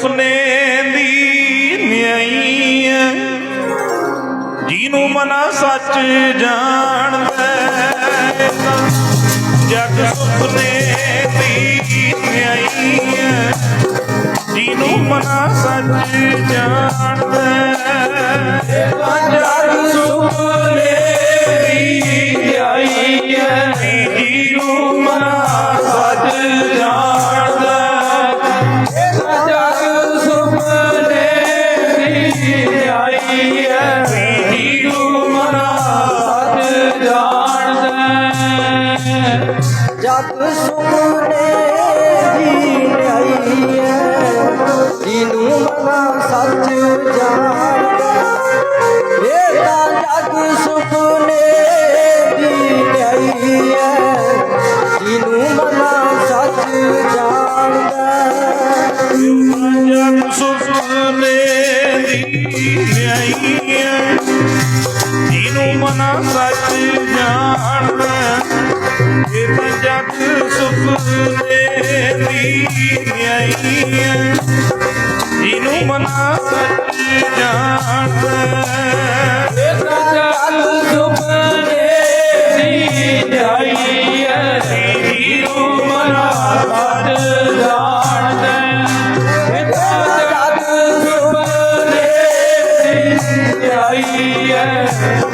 ਸੁਪਨੇ ਦੀ ਨਿਆਈ ਹੈ, ਜਿਹਨੂੰ ਮਨਾ ਸੱਚ ਜਾਣਦਾ ਹੈ। ਜਗ ਸੁਪਨੇ ਦੀ ਨਿਆਈ ਹੈ, ਜਿਹਨੂੰ ਮਨਾ ਸੱਚ ਜਾਣਦਾ ਜਗ ਸੁਪਨੇ ਦੀ ਆਈ ਹੈ। ਮਨਾ ਸੱਚ ਜਾਣਦਾ। ਇਹ ਤਾਂ ਜਗ ਸੁਪਨੇ ਦੀ ਆਈ ਹੈ। ਮਨਾ ਸੱਚ ਜਾਣਦਾ। ਜਗ ਸੁਪਨੇ ਦੀ ਆਈ ਹੈ। ਮਨਾ ਸੱਚ ਜਾਣਦਾ। ਇਹ ਤਾਂ ਜਗ ਸੁਪਨੇ ਦੀ ਆਈ ਜਿਹਨੂੰ ਮਨਾ ਸੱਚ ਜਾਣਦਾ ਇਹ ਜਗ ਸੁਪਨੇ ਦੀ ਆਈ ਜਿਹਨੂੰ ਮਨਾ ਸੱਚ ਜਾਣਦਾ ਇਹ ਜਗ ਸੁਪਨੇ ਦੀ ਆਈ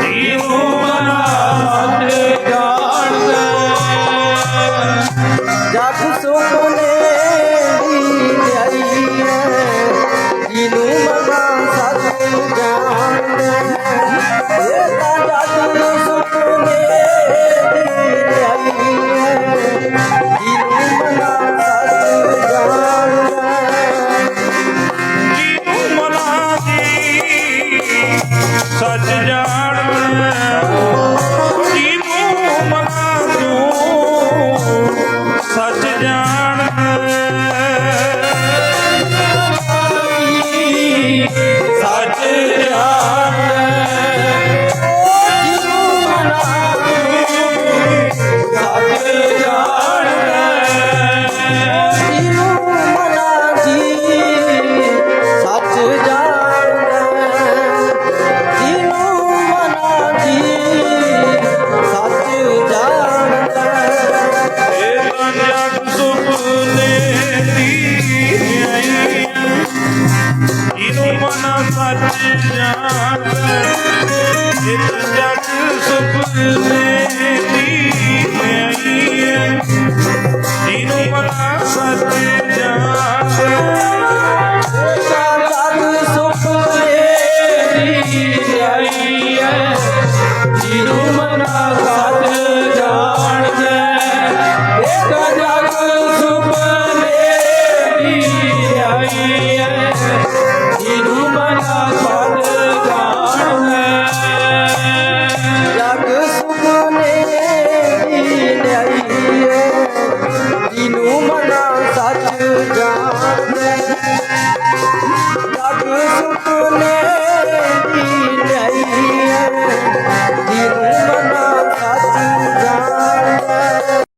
ਸੱਚ ਜਾਣਦਾ ਸੱਚ ਜਾਣਦਾ ਇਹ ਤਾਂ ਜਗ ਸੁਪਨੇ